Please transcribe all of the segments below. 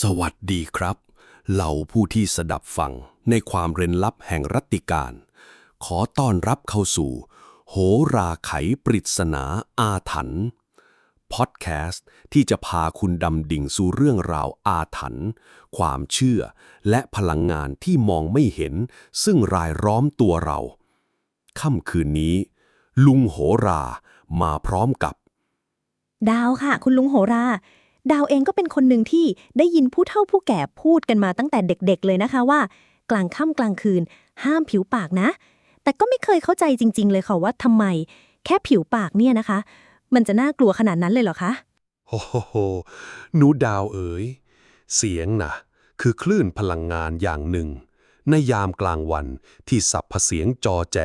สวัสดีครับ เหล่าผู้ที่สดับฟังในความเร้นลับแห่งรัติการ ขอต้อนรับเข้าสู่ โหราไขปริศนาอาถรรพ์พอดแคสต์ที่จะพาคุณดำดิ่งสู่เรื่องราวอาถรรพ์ความเชื่อ และพลังงานที่มองไม่เห็น ซึ่งรายล้อมตัวเรา ค่ำคืนนี้ ลุงโหรามาพร้อมกับ ดาวค่ะ คุณลุงโหรา ดาวเองก็เป็นคนหนึ่งที่ได้ยินผู้เฒ่าผู้แก่พูดกันมาตั้งแต่เด็กๆเลยนะคะว่า กลางค่ำกลางคืน ห้ามผิวปากนะ แต่ก็ไม่เคยเข้าใจจริง ๆ เลยค่ะว่าทำไม แค่ผิวปากเนี่ยนะคะ มันจะน่ากลัวขนาดนั้นเลยเหรอคะโอ้โหหนูดาวเอ๋ย เสียงนะคือคลื่นพลังงานอย่างหนึ่ง ในยามกลางวันที่สับผเสียงจอแจ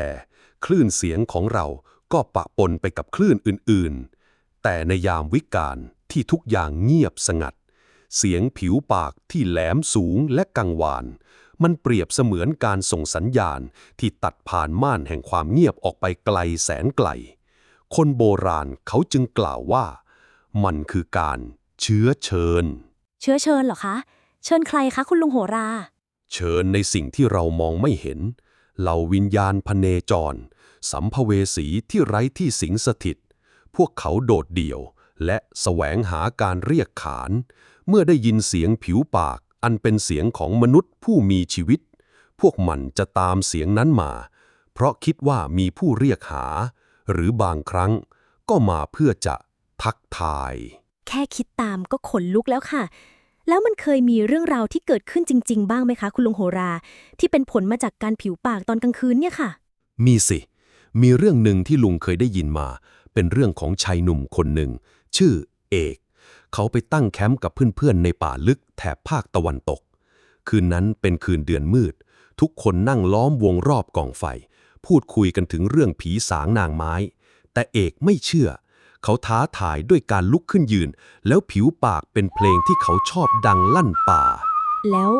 คลื่นเสียงของเราก็ปะปนไปกับคลื่นอื่นๆ แต่ในยามวิกาล ที่ทุกอย่างเงียบสงัด เสียงผิวปากที่แหลมสูงและกังวาน มันเปรียบเสมือนการส่งสัญญาณที่ตัดผ่านม่านแห่งความเงียบออกไปไกลแสนไกล คนโบราณเขาจึงกล่าวว่า มันคือการเชื้อเชิญ เชื้อเชิญเหรอคะ เชิญใครคะคุณลุงโหรา เชิญในสิ่งที่เรามองไม่เห็นเหล่าวิญญาณพเนจร สัมภเวสีที่ไร้ที่สิงสถิต พวกเขาโดดเดี่ยว และแสวงหาการเรียกขาน เมื่อได้ยินเสียงผิวปาก อันเป็นเสียงของมนุษย์ผู้มีชีวิต พวกมันจะตามเสียงนั้นมา เพราะคิดว่ามีผู้เรียกหา หรือบางครั้งก็มาเพื่อจะทักทาย แค่คิดตามก็ขนลุกแล้วค่ะ แล้วมันเคยมีเรื่องราวที่เกิดขึ้นจริง ๆ บ้างไหมคะ คุณลุงโหรา ที่เป็นผลมาจากการผิวปากตอนกลางคืนเนี่ยค่ะ มีสิ มีเรื่องหนึ่งที่ลุงเคยได้ยินมา เป็นเรื่องของชายหนุ่มคนหนึ่ง ชื่อเอก เขาไปตั้งแคมป์กับเพื่อนๆในป่าลึกแถบภาคตะวันตก คืนนั้นเป็นคืนเดือนมืด ทุกคนนั่งล้อมวงรอบกองไฟ พูดคุยกันถึงเรื่องผีสางนางไม้ แต่เอกไม่เชื่อ เขาท้าทายด้วยการลุกขึ้นยืน แล้วผิวปากเป็นเพลงที่เขาชอบดังลั่นป่า แล้ว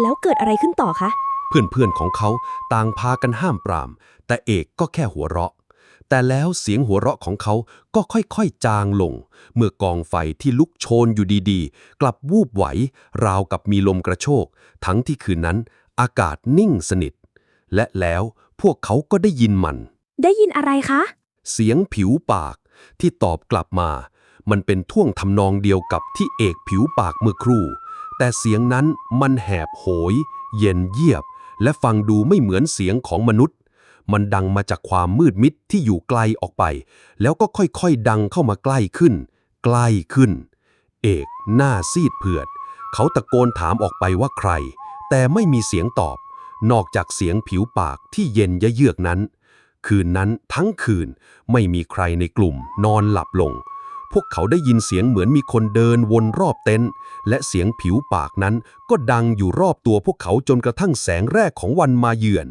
แล้วเกิดอะไรขึ้นต่อคะ เพื่อนๆของเขาต่างพากันห้ามปราม แต่เอกก็แค่หัวเราะ แต่แล้วเสียงหัวเราะของเขาก็ค่อยๆจางลง เมื่อกองไฟที่ลุกโชนอยู่ดีๆ กลับวูบไหว ราวกับมีลมกระโชก ทั้งที่คืนนั้นอากาศนิ่งสนิท และแล้วพวกเขาก็ได้ยินมัน ได้ยินอะไรคะ เสียงผิวปากที่ตอบกลับมา มันเป็นท่วงทำนองเดียวกับที่เอกผิวปากเมื่อครู่ แต่เสียงนั้นมันแหบโหย เย็นเยียบ และฟังดูไม่เหมือนเสียงของมนุษย์ มันดังมาจากความมืดมิดที่อยู่ไกลออกไป แล้วก็ค่อยๆ ดังเข้ามาใกล้ขึ้น ใกล้ขึ้น เอกหน้าซีดเผือด เขาตะโกนถามออกไปว่าใคร แต่ไม่มีเสียงตอบ นอกจากเสียงผิวปากที่เย็นยะเยือกนั้น คืนนั้นทั้งคืนไม่มีใครในกลุ่มนอนหลับลง พวกเขาได้ยินเสียงเหมือนมีคนเดินวนรอบเต็นท์และเสียงผิวปากนั้นก็ดังอยู่รอบตัวพวกเขาจนกระทั่งแสงแรกของวันมาเยือน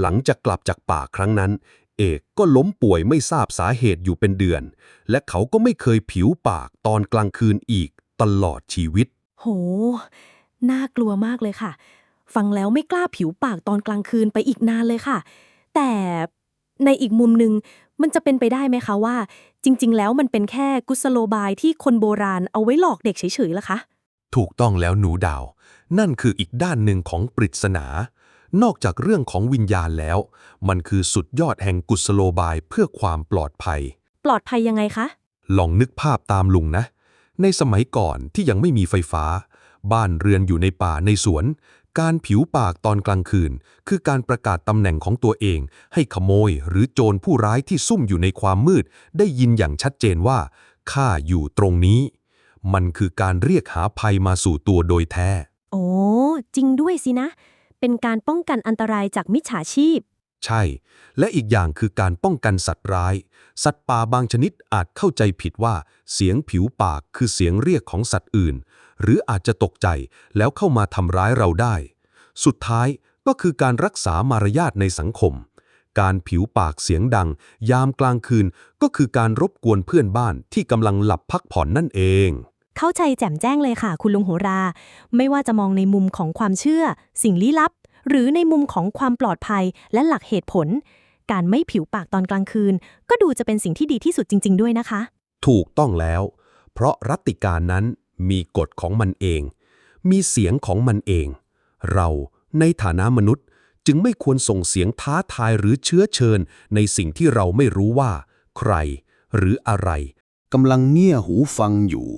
หลังจากกลับจากป่าครั้งนั้น เอกก็ล้มป่วยไม่ทราบสาเหตุอยู่เป็นเดือน และเขาก็ไม่เคยผิวปากตอนกลางคืนอีกตลอดชีวิต โห น่ากลัวมากเลยค่ะ ฟังแล้วไม่กล้าผิวปากตอนกลางคืนไปอีกนานเลยค่ะ แต่ในอีกมุมหนึ่งมันจะเป็นไปได้ไหมคะว่า จริง ๆ แล้วมันเป็นแค่กุศโลบายที่คนโบราณเอาไว้หลอกเด็กเฉยๆล่ะคะ ถูกต้องแล้วหนูดาว นั่นคืออีกด้านหนึ่งของปริศนา นอกจากเรื่องของวิญญาณแล้ว มันคือสุดยอดแห่งกุศโลบายเพื่อความปลอดภัย ปลอดภัยยังไงคะ ลองนึกภาพตามลุงนะ ในสมัยก่อนที่ยังไม่มีไฟฟ้า บ้านเรือนอยู่ในป่าในสวน การผิวปากตอนกลางคืน คือการประกาศตำแหน่งของตัวเอง ให้ขโมยหรือโจรผู้ร้ายที่ซุ่มอยู่ในความมืด ได้ยินอย่างชัดเจนว่าข้าอยู่ตรงนี้ มันคือการเรียกหาภัยมาสู่ตัวโดยแท้ โอ้ จริงด้วยสินะ เป็นการป้องกันอันตรายจากมิจฉาชีพ ใช่ และอีกอย่างคือการป้องกันสัตว์ร้าย สัตว์ป่าบางชนิดอาจเข้าใจผิดว่า เสียงผิวปากคือเสียงเรียกของสัตว์อื่น หรืออาจจะตกใจแล้วเข้ามาทำร้ายเราได้ สุดท้ายก็คือการรักษามารยาทในสังคม การผิวปากเสียงดัง ยามกลางคืนก็คือการรบกวนเพื่อนบ้านที่กำลังหลับพักผ่อนนั่นเอง เข้าใจแจ่มแจ้งเลยค่ะคุณลุงโหรา ไม่ว่าจะมองในมุมของความเชื่อ สิ่งลี้ลับ หรือในมุมของความปลอดภัยและหลักเหตุผล การไม่ผิวปากตอนกลางคืน ก็ดูจะเป็นสิ่งที่ดีที่สุดจริง ๆ ด้วยนะคะ ถูกต้องแล้ว เพราะรัตติการนั้นมีกฎของมันเอง มีเสียงของมันเอง เราในฐานะมนุษย์จึงไม่ควรส่งเสียงท้าทายหรือเชื้อเชิญ ในสิ่งที่เราไม่รู้ว่า ใคร หรืออะไรกำลังเงี่ยหูฟังอยู่